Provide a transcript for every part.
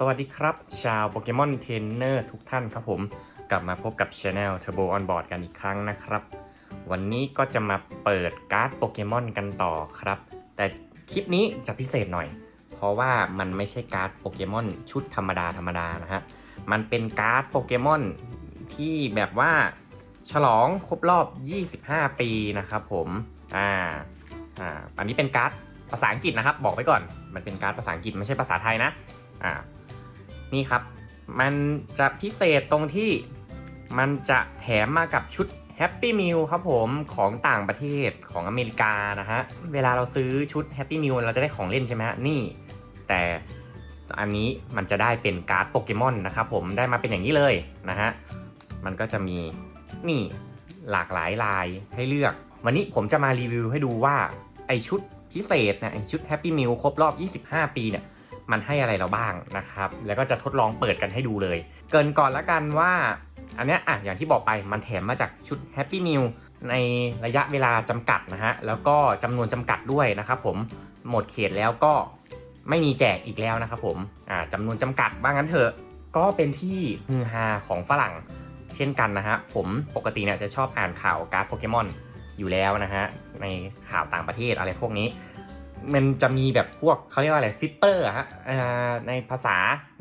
สวัสดีครับ ชาวโปเกมอนเทรนเนอร์ทุกท่านครับผม กลับมาพบกับช anel Turbo On Board กันอีกครั้งนะครับ วันนี้ก็จะมาเปิดการ์ดโปเกมอนกันต่อครับ แต่คลิปนี้จะพิเศษหน่อย เพราะว่ามันไม่ใช่การ์ดโปเกมอนชุดธรรมดาธรรมดานะฮะ มันเป็นการ์ดโปเกมอนที่แบบว่าฉลองครบรอบ 25 ปีนะครับผม อ่า อ่า อันนี้เป็นการ์ดภาษาอังกฤษนะครับ บอกไว้ก่อน มันเป็นการ์ดภาษาอังกฤษไม่ใช่ภาษาไทยนะ อ่า นี่ครับ มันจะพิเศษตรงที่มันจะแถมมากับชุด Happy Meal ครับผมของต่างประเทศของอเมริกานะฮะ เวลาเราซื้อชุด Happy Meal เราจะได้ของเล่นใช่ไหมฮะ นี่ แต่อันนี้มันจะได้เป็นการ์ดโปเกมอนนะครับผมได้มาเป็นอย่างนี้เลยนะฮะ มันก็จะมีนี่หลากหลายลายให้เลือก วันนี้ผมจะมารีวิวให้ดูว่าไอชุดพิเศษนะไอชุด Happy Meal ครบรอบ 25 ปีเนี่ย มันให้อะไรเราบ้างนะครับ แล้วก็จะทดลองเปิดกันให้ดูเลย เกินก่อนละกันว่า อันเนี้ยอะอย่างที่บอกไปมันแถมมาจากชุด Happy Meal ในระยะเวลาจำกัดนะฮะ แล้วก็จำนวนจำกัดด้วยนะครับผมหมดเขตแล้วก็ไม่มีแจกอีกแล้วนะครับผมอ่าจำนวนจำกัดว่างั้นเถอะ ก็เป็นที่ฮือฮาของฝรั่งเช่นกันนะฮะ ผมปกติเนี่ยจะชอบอ่านข่าวการ์ดโปเกมอนอยู่แล้วนะฮะ ในข่าวต่างประเทศอะไรพวกนี้ มันจะมีแบบพวกเขาเรียกว่าอะไรฟิปเปอร์ฮะในภาษา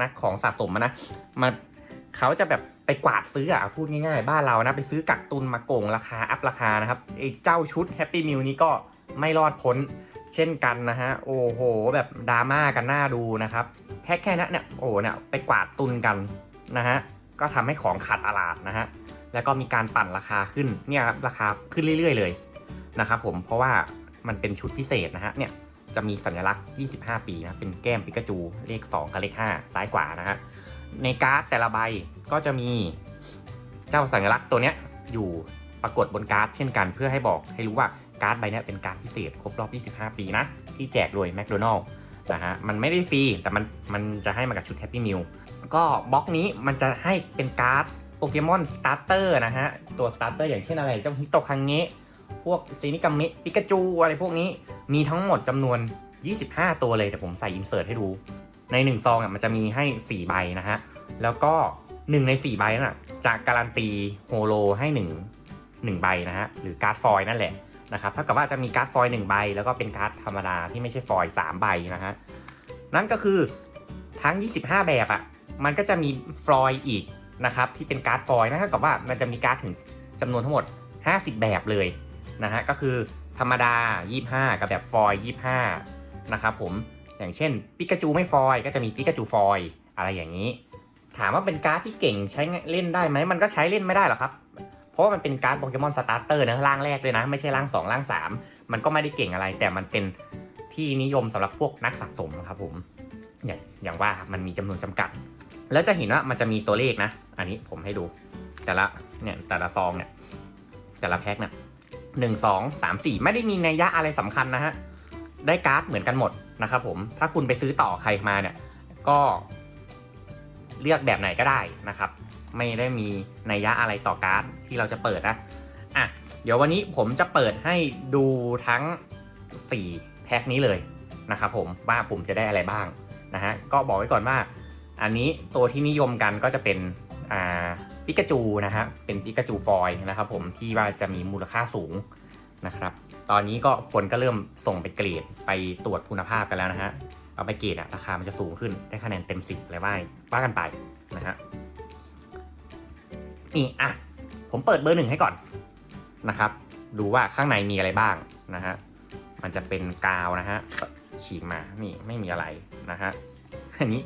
นักของสะสมนะมันเขาจะแบบไปกวาดซื้ออะพูดง่ายๆ บ้านเรานะ ไปซื้อกักตุนมาโกงราคาอัพราคานะครับไอ้เจ้าชุดแฮปปี้มิลนี้ก็ไม่รอดพ้นเช่นกันนะฮะ โอ้โห แบบดราม่ากันหน้าดูนะครับแค่แค่นั้นเนี่ยโอ้โหเนี่ยไปกวาดตุนกันนะฮะ ก็ทำให้ของขาดตลาดนะฮะ แล้วก็มีการปั่นราคาขึ้นเนี่ยครับราคาขึ้นเรื่อย ๆ เลยนะครับผมเพราะว่า มันเป็นชุดพิเศษนะฮะเนี่ยจะมีสัญลักษณ์ 25 ปีนะเป็นแก้มปิกาจูเลข 2 กับเลข 5 ซ้ายขวานะฮะในการ์ดแต่ละใบก็จะมีเจ้าสัญลักษณ์ตัวเนี้ยอยู่ปรากฏบนการ์ดเช่นกันเพื่อให้บอกให้รู้ว่าการ์ดใบนี้เป็นการ์ดพิเศษครบรอบ 25 ปีนะ ที่แจกโดยแมคโดนัลล์นะฮะมันไม่ได้ฟรี แต่มันมันจะให้มากับชุดแฮปปี้มิลก็บล็อกนี้มันจะให้เป็นการ์ดโปเกมอนสตาร์เตอร์นะฮะ ตัวสตาร์เตอร์อย่างเช่นอะไรเจ้าฮิโตคังเงะ พวกซีนิกามิปิกาจูอะไรพวกนี้มีทั้งหมดจำนวน 25 ตัวเลยแต่ผมใส่อินเสิร์ตให้ดู ใน 1 ซองอะมันจะมีให้ 4 ใบนะฮะ แล้วก็ 1 ใน 4 ใบนั่นน่ะจะการันตีโฮโลให้ 1 1 ใบนะฮะ หรือการ์ดฟอยนั่นแหละนะครับเท่ากับว่าจะมีการ์ดฟอยล์1ใบ แล้วก็เป็นการ์ดธรรมดาที่ไม่ใช่ฟอยล์3ใบนะฮะ นั่นก็คือทั้ง 25 แบบอะ มันก็จะมีฟอยอีกนะครับที่เป็นการ์ดฟอยนะเท่ากับว่ามันจะมีการ์ดถึงจำนวนทั้งหมด 50 แบบเลย นะฮะก็คือธรรมดา 25 กับแบบฟอย25 นะครับผมอย่างเช่นปิกาจูไม่ฟอยก็จะมีปิกาจูฟอยอะไรอย่างนี้ ถามว่าเป็นการ์ดที่เก่งใช้เล่นได้ไหมมันก็ใช้เล่นไม่ได้หรอกครับ เพราะว่ามันเป็นการ์ดโปเกมอนสตาร์เตอร์นะร่างแรกเลยนะ ไม่ใช่ร่าง 2 ร่าง 3 มันก็ไม่ได้เก่งอะไร แต่มันเป็นที่นิยมสำหรับพวกนักสะสมครับผมอย่างอย่างว่าครับมันมีจำนวนจำกัด แล้วจะเห็นว่ามันจะมีตัวเลขนะ อันนี้ผมให้ดู แต่ละเนี่ยแต่ละซองเนี่ยแต่ละแพ็คเนี่ย หนึ่งสองสามสี่ไม่ได้มีนัยยะอะไรสำคัญนะฮะ ได้การ์ดเหมือนกันหมดนะครับผมถ้าคุณไปซื้อต่อใครมาเนี่ย ก็เลือกแบบไหนก็ได้นะครับ ไม่ได้มีนัยยะอะไรต่อการ์ดที่เราจะเปิดนะอะเดี๋ยววันนี้ผมจะเปิดให้ดูทั้ง 4 แพ็คนี้เลยนะครับผมว่าผมจะได้อะไรบ้างนะฮะก็บอกไว้ก่อนว่า อันนี้ตัวที่นิยมกันก็จะเป็นอ่า ปิกาจูนะฮะเป็นปิกาจูฟอยนะครับผมที่ว่าจะมีมูลค่าสูงนะครับตอนนี้ก็คนก็เริ่มส่งไปเกรดไปตรวจคุณภาพกันแล้วนะฮะเอาไปเกรดอะราคามันจะสูงขึ้นได้คะแนนเต็มสิบอะไรว่าว่ากันไปนะฮะนี่อะผมเปิดเบอร์หนึ่งให้ก่อนนะครับ ดูว่าข้างในมีอะไรบ้างนะฮะมันจะเป็นกาวนะฮะฉีกมานี่ไม่มีอะไรนะฮะอันนี้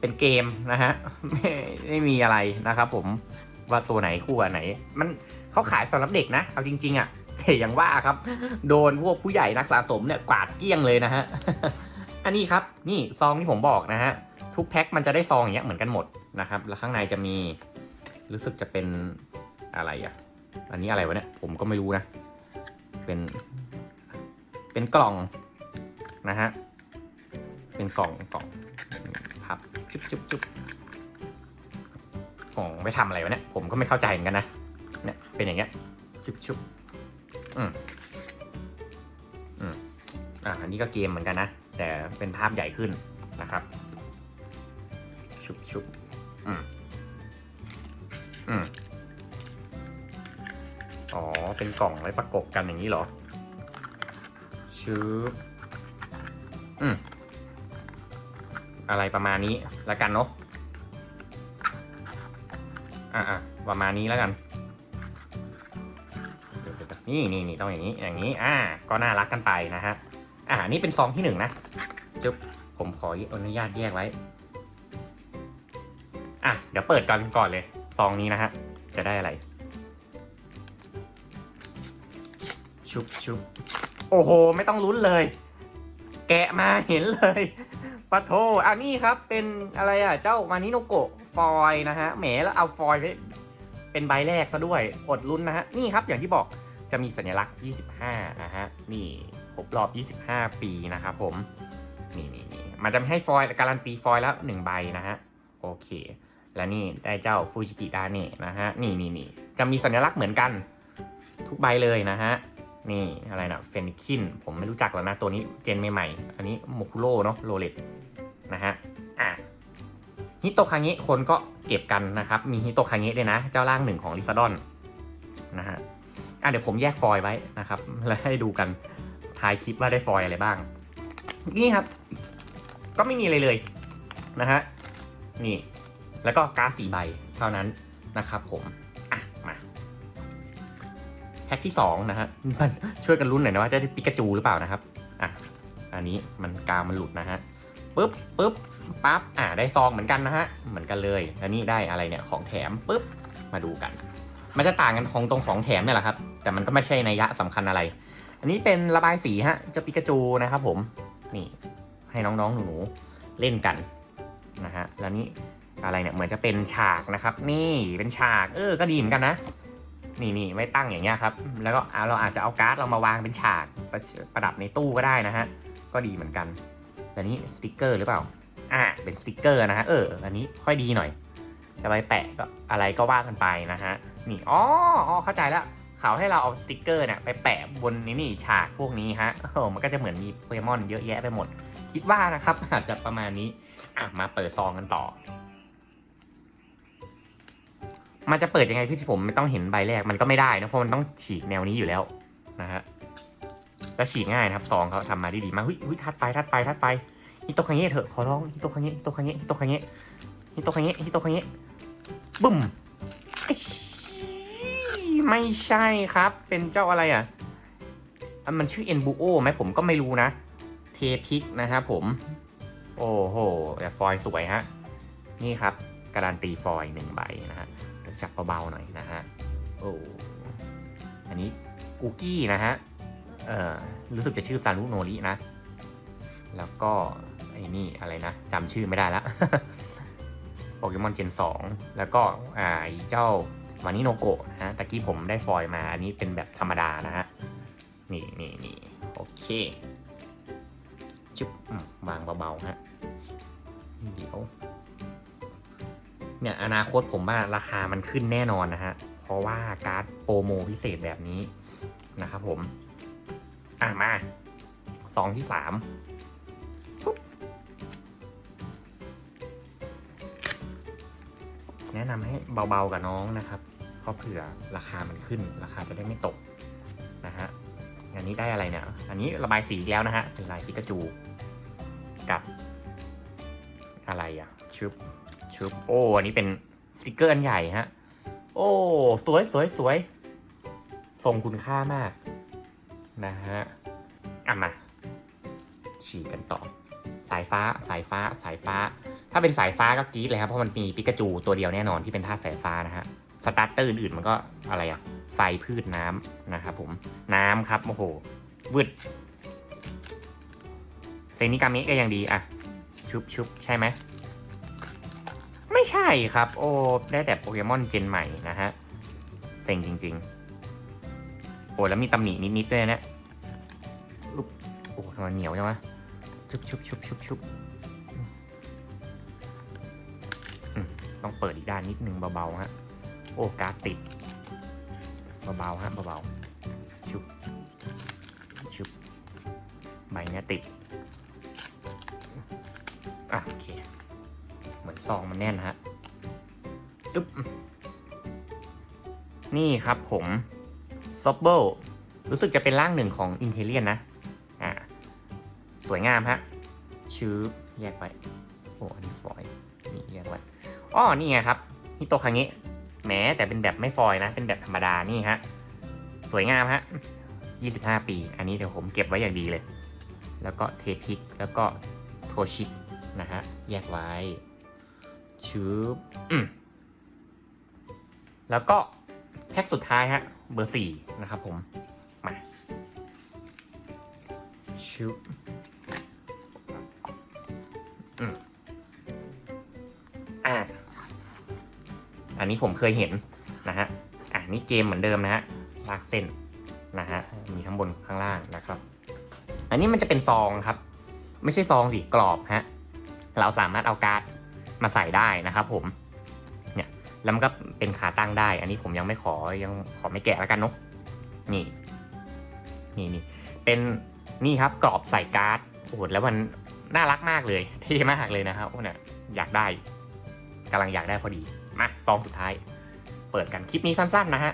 เป็นเกมนะฮะไม่ไม่มีอะไรนะครับผมว่าตัวไหนคู่อันไหน มันเขาขายสำหรับเด็กนะ เอาจริง ๆ อะแต่อย่างว่าครับ โดนพวกผู้ใหญ่นักสะสมเนี่ยกวาดเกลี้ยงเลยนะฮะอันนี้ครับนี่ซองที่ผมบอกนะฮะทุกแพ็คมันจะได้ซองอย่างเงี้ยเหมือนกันหมดนะครับ แล้วข้างในจะมีรู้สึกจะเป็นอะไรอะ อันนี้อะไรวะเนี่ยผมก็ไม่รู้นะ เป็น เป็นกล่องนะฮะ เป็นกล่องกล่องครับ จุบจุบจุบกล่องไปทำอะไรวะเนี่ย ผมก็ไม่เข้าใจเหมือนกันนะ เนี่ย เป็นอย่างเงี้ย จุบจุบอืมอืมอะอันนี้ก็เกมเหมือนกันนะ แต่เป็นภาพใหญ่ขึ้นนะครับ ชุบชุบอืมอืมอ๋อ เป็นกล่องไว้ประกบกันอย่างนี้เหรอชืบอื อะไรประมาณนี้แล้วกันเนาะอะอะประมาณนี้แล้วกันนี่นี่นี่ต้องอย่างนี้อย่างนี้ อ่า ก็น่ารักกันไปนะฮะอ่านี่เป็นซองที่หนึ่งนะจุ๊บผมขออนุญาตแยกไว้ อะ เดี๋ยวเปิดกันก่อนเลย ซองนี้นะฮะ จะได้อะไร ชุบชุบโอ้โห ไม่ต้องลุ้นเลย แกะมาเห็นเลย ปะโทอันนี้ครับเป็นอะไรอะ เจ้ามานิโนโกะฟอยนะฮะแหมแล้วเอาฟอยไว้เป็นใบแรกซะด้วยอดลุ้นนะฮะ นี่ครับอย่างที่บอกจะมีสัญลักษณ์ 25 นะฮะ นี่ครบรอบ 25 ปีนะครับผม นี่นี่นี่มันจะไม่ให้ฟอยการันตีฟอยแล้วหนึ่งใบนะฮะ โอเค และนี่ได้เจ้าฟูจิกิดาเนะนะฮะ นี่นี่นี่จะมีสัญลักษณ์เหมือนกัน ทุกใบเลยนะฮะ นี่อะไรนะเฟนิคิน ผมไม่รู้จักแล้วนะ ตัวนี้เจนใหม่ๆ อันนี้โมคุโร่เนาะโรเลต นะฮะอะฮิโตคาเงะคนก็เก็บกันนะครับ มีฮิโตคาเงะด้วยนะ เจ้าร่างหนึ่งของลิซาดอนนะฮะอะเดี๋ยวผมแยกฟอยไว้นะครับ แล้วให้ดูกันทายคลิปว่าได้ฟอยอะไรบ้าง นี่ครับ ก็ไม่มีอะไรเลยนะฮะนี่ แล้วก็การ์ดสีใบเท่านั้นนะครับผมอะมาแพ็กที่สองนะฮะมันช่วยกันลุ้นหน่อยนะว่าจะได้ปิกาจูหรือเปล่านะครับอะอันนี้มันกามันหลุดนะฮะ ปึ๊บปึ๊บปั๊บอ่าได้ซองเหมือนกันนะฮะเหมือนกันเลยแล้วนี่ได้อะไรเนี่ยของแถมปึ๊บมาดูกัน มันจะต่างกันของตรงของแถมเนี่ยแหละครับ แต่มันก็ไม่ใช่นัยยะสำคัญอะไร อันนี้เป็นระบายสีฮะจ้าปิกาจูนะครับผมนี่ให้น้องๆหนูๆเล่นกันนะฮะแล้วนี่อะไรเนี่ยเหมือนจะเป็นฉากนะครับ นี่เป็นฉากเออก็ดีเหมือนกันนะนี่นี่ไม่ตั้งอย่างเงี้ยครับ แล้วก็เอาเราอาจจะเอาการ์ดเรามาวางเป็นฉากประประดับในตู้ก็ได้นะฮะ ก็ดีเหมือนกัน แต่นี้สติกเกอร์หรือเปล่า อ่า เป็นสติกเกอร์นะฮะ เออ อันนี้ค่อยดีหน่อย จะไปแปะก็อะไรก็ว่ากันไปนะฮะ นี่ อ๋ออ๋อเข้าใจแล้ว เขาให้เราเอาสติกเกอร์เนี่ยไปแปะบนนี้นี่ฉากพวกนี้ฮะโอ้มันก็จะเหมือนมีโปเกมอนเยอะแยะไปหมด คิดว่านะครับอาจจะประมาณนี้ อะ มาเปิดซองกันต่อ มันจะเปิดยังไงพี่ที่ผมไม่ต้องเห็นใบแรก มันก็ไม่ได้นะ เพราะมันต้องฉีกแนวนี้อยู่แล้วนะฮะ แล้วฉีกง่ายนะครับซองเขาทำมาได้ดีมากเฮ้ยเฮ้ยทัดไฟทัดไฟทัดไฟฮิโตคังเงะเถอะขอร้องฮิโตคังเงะฮิโตคังเงะฮิโตคังเงะฮิโตคังเงะฮิโตคังเงะบึ้มไอ้ชี้ไม่ใช่ครับ เป็นเจ้าอะไรอะอะมันชื่อเอ็นบูโอไหมผมก็ไม่รู้นะ เทพิกนะครับผม โอ้โหแต่ฟอยสวยฮะ นี่ครับการันตีฟอยหนึ่งใบนะฮะจับเบาๆหน่อยนะฮะโอ้อันนี้กูกี้นะฮะ เอ่อรู้สึกจะชื่อซารุโนรินะ แล้วก็ไอ้นี่อะไรนะจำชื่อไม่ได้แล้วโปเกมอนเจน2แล้วก็อ่าไอ้เจ้ามานิโนโกะนะฮะตะกี้ผมได้ฟอยล์มา อันนี้เป็นแบบธรรมดานะฮะ นี่นี่นี่โอเค จุ๊บวางเบาๆฮะเดี๋ยวเนี่ยอนาคตผมว่าราคามันขึ้นแน่นอนนะฮะ เพราะว่าการ์ดโปรโมพิเศษแบบนี้นะครับผม อะมาสองที่สามแนะนำให้เบาๆกับน้องนะครับเพราะเผื่อราคามันขึ้น ราคาจะได้ไม่ตกนะฮะอันนี้ได้อะไรเนี่ย อันนี้ระบายสีแล้วนะฮะ เป็นลายปิกาจู กับ อะไรอะชึบชึบโอ้ อันนี้เป็นสติกเกอร์อันใหญ่ฮะ โอ้ สวยสวยสวยทรงคุณค่ามาก นะฮะอะมาฉีกกันต่อ สายฟ้าสายฟ้าสายฟ้า ถ้าเป็นสายฟ้าก็กรี๊ดเลยครับเพราะมันมีปิกาจูตัวเดียวแน่นอนที่เป็นธาตุสายฟ้านะฮะสตาร์เตอร์อื่นๆมันก็อะไรอะไฟพืชน้ำนะครับผมน้ำครับโอ้โหวืดเซนิกามิก็ยังดีอะชุบชุบใช่ไหมไม่ใช่ครับ โอ้ได้แต่โปเกมอนเจนใหม่นะฮะเซ็งจริง ๆ อ้แล้วมีตำหนินิดๆด้วยนะอุ๊บโอ้ทำไมเหนียวจังวะชุบชุบชุบชุบชุบต้องเปิดอีกด้านนิดนึงเบาๆฮะ โอ้การติดเบาๆฮะเบาๆชุบชุบใบเนี้ยติดอะโอเค เหมือนซองมันแน่นฮะอึ๊บนี่ครับผม ซอบเบิลรู้สึกจะเป็นร่างหนึ่งของอินเทเลียนนะ อ่า สวยงามฮะ ชื้อแยกไปโอ้อันนี้ฟอยนี่แยกไว้อ้อนี่ไงครับฮิโตคังเงะแหมแต่เป็นแบบไม่ฟอยนะ เป็นแบบธรรมดานี่ฮะ สวยงามฮะ 25 ปี อันนี้เดี๋ยวผมเก็บไว้อย่างดีเลย แล้วก็เทพิก แล้วก็โทชินะฮะ แยกไว้ ชื้อแล้วก็แพ็คสุดท้ายฮะ เบอร์สี่นะครับผม มาชุบอืมอ่าอันนี้ผมเคยเห็นนะฮะ อ่านี่เกมเหมือนเดิมนะฮะลากเส้นนะฮะ มีทั้งบนข้างล่างนะครับ อันนี้มันจะเป็นซองครับ ไม่ใช่ซองสิกรอบฮะ เราสามารถเอาการ์ดมาใส่ได้นะครับผม แล้วมันก็เป็นขาตั้งได้ อันนี้ผมยังไม่ขอยังขอไม่แกะแล้วกันเนาะนี่ นี่นี่เป็นนี่ครับกรอบใส่การ์ดโอ้โหแล้วมันน่ารักมากเลยเท่มากเลยนะครับโอ้เนี่ยอยากได้กำลังอยากได้พอดีมาซองสุดท้าย เปิดกันคลิปนี้สั้น ๆ นะฮะ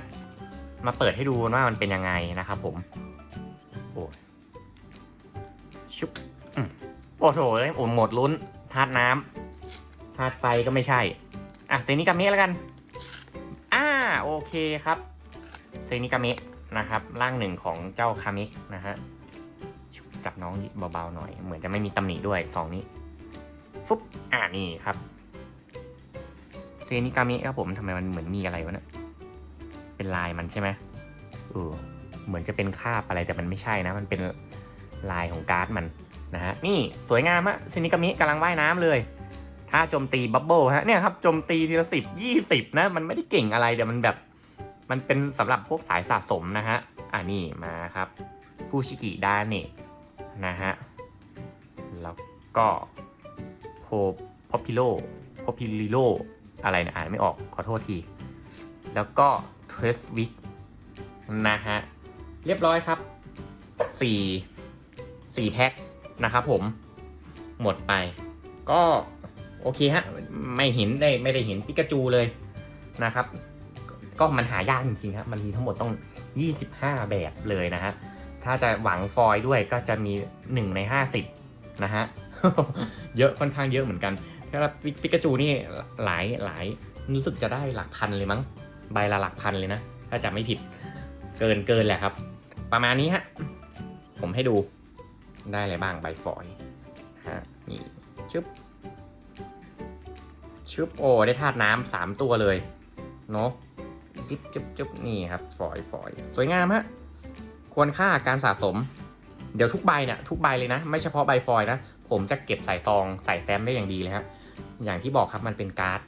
มาเปิดให้ดูว่ามันเป็นยังไงนะครับผมโอ้ชุบโอ้โถเอ้โอ้หมดลุ้นธาตุน้ำธาตุไฟก็ไม่ใช่ อะเซนิกาเมะแล้วกัน อ่าโอเคครับ เซนิกาเมะนะครับ ร่างหนึ่งของเจ้าคาเมะนะฮะ จับน้องเบาๆหน่อย เหมือนจะไม่มีตำหนิด้วยสองนี้ฟุบอ่านี่ครับ เซนิกาเมะครับผมทำไมมันเหมือนมีอะไรวะเนี่ยเป็นลายมันใช่ไหมเออเหมือนจะเป็นคาบอะไรแต่มันไม่ใช่นะ มันเป็นลายของการ์ดมันนะฮะ นี่สวยงามอะเซนิกามิกำลังว่ายน้ำเลย ถ้าโจมตีบับเบิลฮะเนี่ยครับโจมตีทีละสิบยี่สิบนะมันไม่ได้เก่งอะไรแต่มันแบบ มันเป็นสำหรับพวกสายสะสมนะฮะอ่านี่มาครับฟูชิกิดาเนะนะฮะแล้วก็โพพอพิโลพอพิลิโลอะไรนะอ่านไม่ออกขอโทษที แล้วก็เทสวิกนะฮะเรียบร้อยครับสี่สี่แพ็คนะครับผมหมดไปก็ โอเคฮะไม่เห็นได้ไม่ได้เห็นปิกาจูเลยนะครับก็มันหายากจริงๆครับมันมีทั้งหมดต้อง 25 แบบเลยนะฮะถ้าจะหวังฟอยล์ด้วยก็จะมี 1 ใน 50 นะฮะเยอะค่อนข้างเยอะเหมือนกันถ้าปิกาจูนี่หลายหลายรู้สึกจะได้หลักพันเลยมั้ง ใบละหลักพันเลยนะ ถ้าจำไม่ผิดเกินเกินแหละครับ ประมาณนี้ฮะ ผมให้ดูได้อะไรบ้างใบฟอยล์ฮะนี่ชึบ ชึบโอ้ได้ธาตุน้ำสามตัวเลยเนาะจิ๊บจิ๊บจิ๊บนี่ครับฟอยล์ฟอยสวยงามฮะควรค่าการสะสม เดี๋ยวทุกใบเนี่ยทุกใบเลยนะ ไม่เฉพาะใบฟอยนะ ผมจะเก็บใส่ซองใส่แฟ้มได้อย่างดีเลยฮะอย่างที่บอกครับมันเป็นการ์ด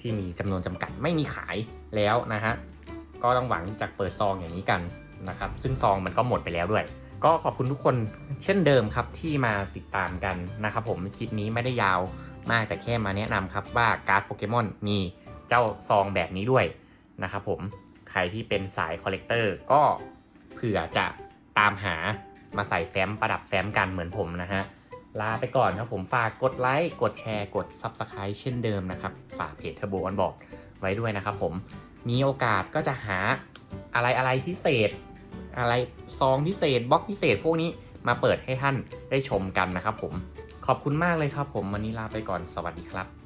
ที่มีจำนวนจำกัดไม่มีขายแล้วนะฮะก็ต้องหวังจากเปิดซองอย่างนี้กันนะครับ ซึ่งซองมันก็หมดไปแล้วด้วย ก็ขอบคุณทุกคนเช่นเดิมครับที่มาติดตามกันนะครับผมคลิปนี้ไม่ได้ยาว มากแต่แค่มาแนะนำครับว่าการ์ดโปเกมอนมีเจ้าซองแบบนี้ด้วยนะครับผมใครที่เป็นสายคอลเลกเตอร์ก็เผื่อจะตามหามาใส่แฟ้มประดับแฟ้มกันเหมือนผมนะฮะ ลาไปก่อนครับผมฝากกดไลค์ กดแชร์ กด Subscribe เช่นเดิมนะครับ ฝากเพจเทอร์โบออนบอกไว้ด้วยนะครับผม มีโอกาสก็จะหาอะไรอะไรพิเศษ อะไรซองพิเศษบล็อกพิเศษพวกนี้มาเปิดให้ท่านได้ชมกันนะครับผม ขอบคุณมากเลยครับผมวันนี้ลาไปก่อนสวัสดีครับ